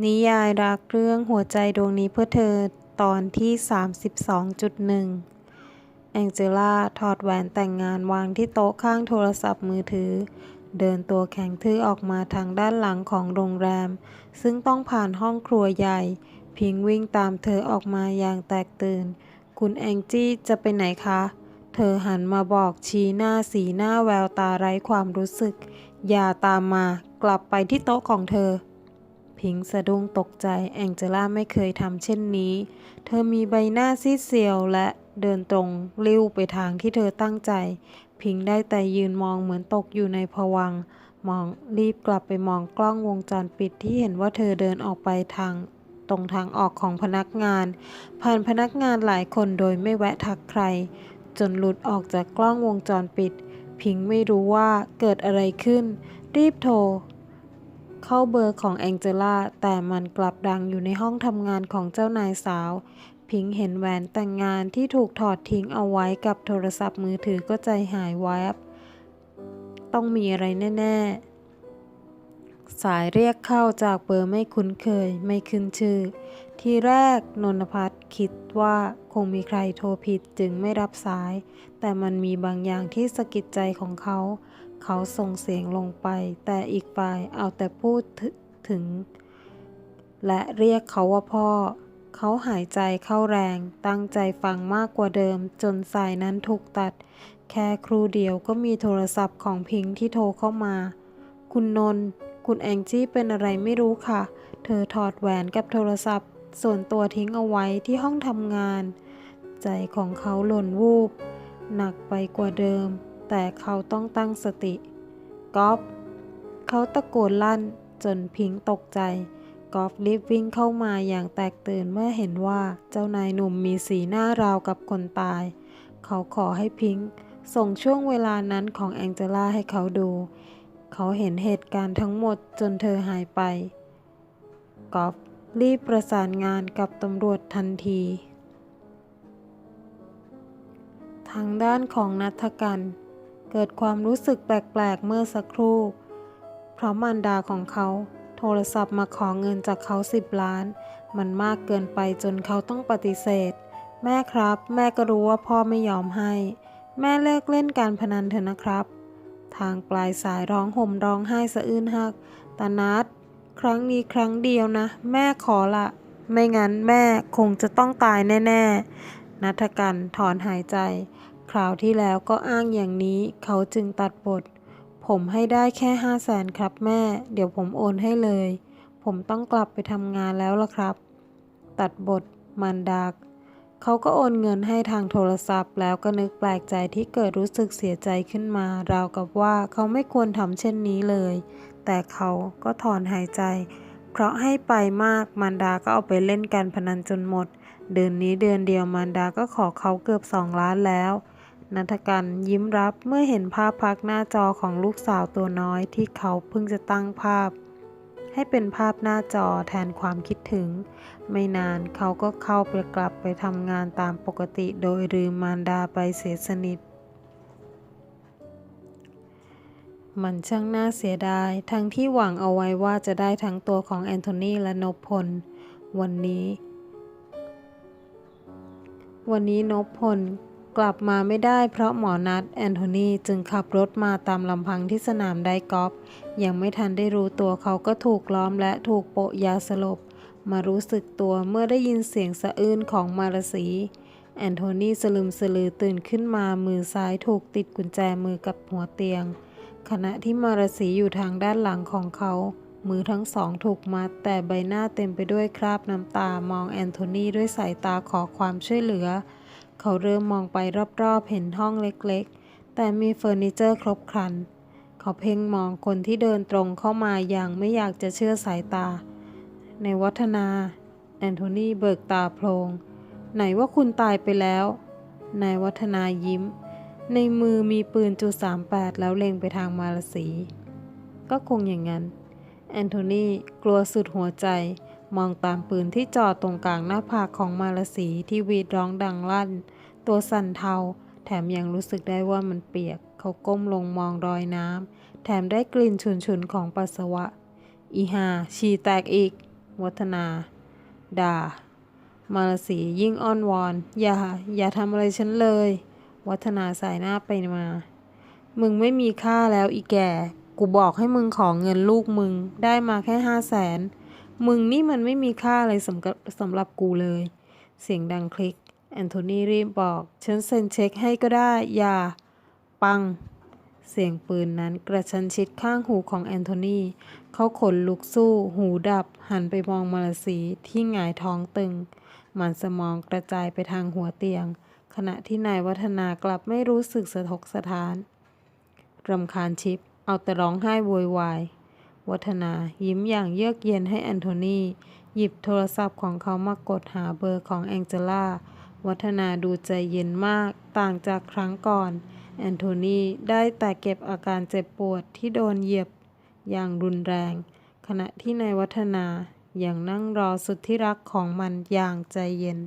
นิยายรักเรื่องหัวใจดวงนี้เพื่อเธอตอนที่ 32.1 แองเจล่าถอดแหวนแต่งงานวางที่โต๊ะข้างโทรศัพท์มือถือ เดินตัวแข็งทื่อออกมาทางด้านหลังของโรงแรม ซึ่งต้องผ่านห้องครัวใหญ่ พิงวิ่งตามเธอออกมาอย่างแตกตื่น คุณแองจี้จะไปไหนคะ เธอหันมาบอกชี้หน้าสีหน้าแววตาไร้ความรู้สึก อย่าตามมากลับไปที่โต๊ะของเธอ พิงสะดุ้งตกใจแองเจล่าไม่เคยทำเช่นนี้ เธอมีใบหน้าซีดเซียวและเดินตรงลิ้วไปทางที่เธอตั้งใจ พิงได้แต่ยืนมองเหมือนตกอยู่ในภวังมองรีบกลับไปมองกล้องวงจรปิดที่เห็นว่าเธอเดินออกไปทางตรงทางออกของพนักงาน ผ่านพนักงานหลายคนโดยไม่แวะทักใคร จนหลุดออกจากกล้องวงจรปิด พิงไม่รู้ว่าเกิดอะไรขึ้น รีบโทร เข้าเบอร์ของแองเจล่าแต่มันกลับดังอยู่ในห้องทำงานของเจ้านายสาว พิงเห็นแหวนแต่งงานที่ถูกถอดทิ้งเอาไว้กับโทรศัพท์มือถือก็ใจหายแวบต้องมีอะไรแน่ ๆ สายเรียกเข้าจากเบอร์ไม่คุ้นเคยไม่ขึ้นชื่อ ทีแรกนนพัฒน์คิดว่าคงมีใครโทรผิดจึงไม่รับสาย แต่มันมีบางอย่างที่สะกิดใจของเขา เขาส่งเสียงลงไป แต่อีกฝ่ายเอาแต่พูดถึง และเรียกเขาว่าพ่อ เขาหายใจเข้าแรง ตั้งใจฟังมากกว่าเดิม จนสายนั้นถูกตัด แค่ครูเดียวก็มีโทรศัพท์ของพิงค์ที่โทรเข้ามา คุณนนท์คุณแองจี้เป็นอะไรไม่รู้ค่ะ เธอถอดแหวนกับโทรศัพท์ ส่วนตัวทิ้งเอาไว้ที่ห้องทำงาน ใจของเขาหล่นวูบ หนักไปกว่าเดิม แต่เขาต้องตั้งสติกอฟเขาตะโกนลั่นจนพิงค์ตกใจกอฟรีบวิ่งเข้ามาอย่างแตกตื่นเมื่อเห็นว่าเจ้านายหนุ่มมีสีหน้าราวกับคนตาย เขาขอให้พิงค์ส่งช่วงเวลานั้นของแองเจล่าให้เขาดู เขาเห็นเหตุการณ์ทั้งหมดจนเธอหายไปกอฟรีบประสานงานกับตำรวจทันที ทางด้านของนัทกัน เกิดความรู้สึกแปลกๆเมื่อสักครู่ เพราะมารดาของเขาโทรศัพท์มาขอเงินจากเขาสิบล้าน มันมากเกินไปจนเขาต้องปฏิเสธ แม่ครับ แม่ก็รู้ว่าพ่อไม่ยอมให้ แม่เลิกเล่นการพนันเถอะนะครับ ทางปลายสายร้องห่มร้องไห้สะอื้นฮักตานัดครั้งนี้ครั้งเดียวนะ แม่ขอละไม่งั้นแม่คงจะต้องตายแน่ ๆนัทกันถอนหายใจ คราวที่แล้วก็อ้างอย่างนี้เขาจึงตัดบท ผมให้ได้แค่ห้าแสนครับแม่ เดี๋ยวผมโอนให้เลย ผมต้องกลับไปทำงานแล้วล่ะครับ ตัดบทมันดากเขาก็โอนเงินให้ทางโทรศัพท์ แล้วก็นึกแปลกใจที่เกิดรู้สึกเสียใจขึ้นมา ราวกับว่าเขาไม่ควรทำเช่นนี้เลย แต่เขาก็ถอนหายใจ เพราะให้ไปมากมารดาก็เอาไปเล่นการพนันจนหมด เดือนนี้เดือนเดียวมารดาก็ขอเขาเกือบสองล้านแล้ว นัทกันยิ้มรับเมื่อเห็นภาพพักหน้าจอของลูกสาวตัวน้อยที่เขาเพิ่งจะตั้งภาพ ให้เป็นภาพหน้าจอแทนความคิดถึง ไม่นานเขาก็เข้าไปกลับไปทำงานตามปกติโดยลืมมารดาไปเสียสนิทมันช่างน่าเสียดาย ทั้งที่หวังเอาไว้ว่าจะได้ทั้งตัวของแอนโทนีและนพพล วันนี้ วันนี้นพพล กลับมาไม่ได้เพราะหมอนัดแอนโทนีจึงขับรถมาตามลำพังที่สนามไดกอล์ฟยังไม่ทันได้รู้ตัวเขาก็ถูกล้อมและถูกโปะยาสลบ มารู้สึกตัวเมื่อได้ยินเสียงสะอื้นของมารสี แอนโทนีสลึมสลือตื่นขึ้นมามือซ้ายถูกติดกุญแจมือกับหัวเตียง ขณะที่มารสีอยู่ทางด้านหลังของเขา มือทั้งสองถูกมัด แต่ใบหน้าเต็มไปด้วยคราบน้ำตามองแอนโทนีด้วยสายตาขอความช่วยเหลือ เขาเริ่มมองไปรอบๆ เห็นห้องเล็กๆ แต่มีเฟอร์นิเจอร์ครบครัน เขาเพ่งมองคนที่เดินตรงเข้ามาอย่างไม่อยากจะเชื่อสายตา ในวัฒนา แอนโทนีเบิกตาโพลงไหนว่าคุณตายไปแล้ว นายวัฒนายิ้ม ในมือมีปืนจุดสามแปดแล้วเล็งไปทางมารสี ก็คงอย่างนั้น แอนโทนีกลัวสุดหัวใจ มองตามปืนที่จอดตรงกลางหน้าผากของมารสีที่วีดร้องดังลั่น ตัวสั่นเทา แถมยังรู้สึกได้ว่ามันเปียก เขาก้มลงมองรอยน้ำ แถมได้กลิ่นฉุนๆของปัสสาวะ อีหาฉี่แตกอีก วัฒนา ด่า มารสียิ่งอ้อนวอน อย่า อย่าทำอะไรฉันเลย วัฒนาสายหน้าไปมา มึงไม่มีค่าแล้วอีแก่ กูบอกให้มึงขอเงินลูกมึง ได้มาแค่ห้าแสน มึงนี่มันไม่มีค่าอะไรสำกับสำหรับกูเลย เสียงดังคลิก แอนโทนีรีบบอก ฉันเซ็นเช็คให้ก็ได้ อย่า ปัง เสียงปืนนั้นกระชันชิดข้างหูของแอนโทนีเขาขนลุกสู้ หูดับ หันไปมองมาลสีที่หงายท้องตึง มันสมองกระจายไปทางหัวเตียง ขณะที่นายวัฒนากลับไม่รู้สึกสะทกสะท้านรำคาญชิป เอาแต่ร้องไห้โวยวาย วัฒนายิ้มอย่างเยือกเย็นให้แอนโทนีหยิบโทรศัพท์ของเขามากดหาเบอร์ของแองเจล่า วัฒนาดูใจเย็นมากต่างจากครั้งก่อน แอนโทนีได้แต่เก็บอาการเจ็บปวดที่โดนเหยียบอย่างรุนแรง ขณะที่นายวัฒนายังนั่งรอสุดที่รักของมันอย่างใจเย็น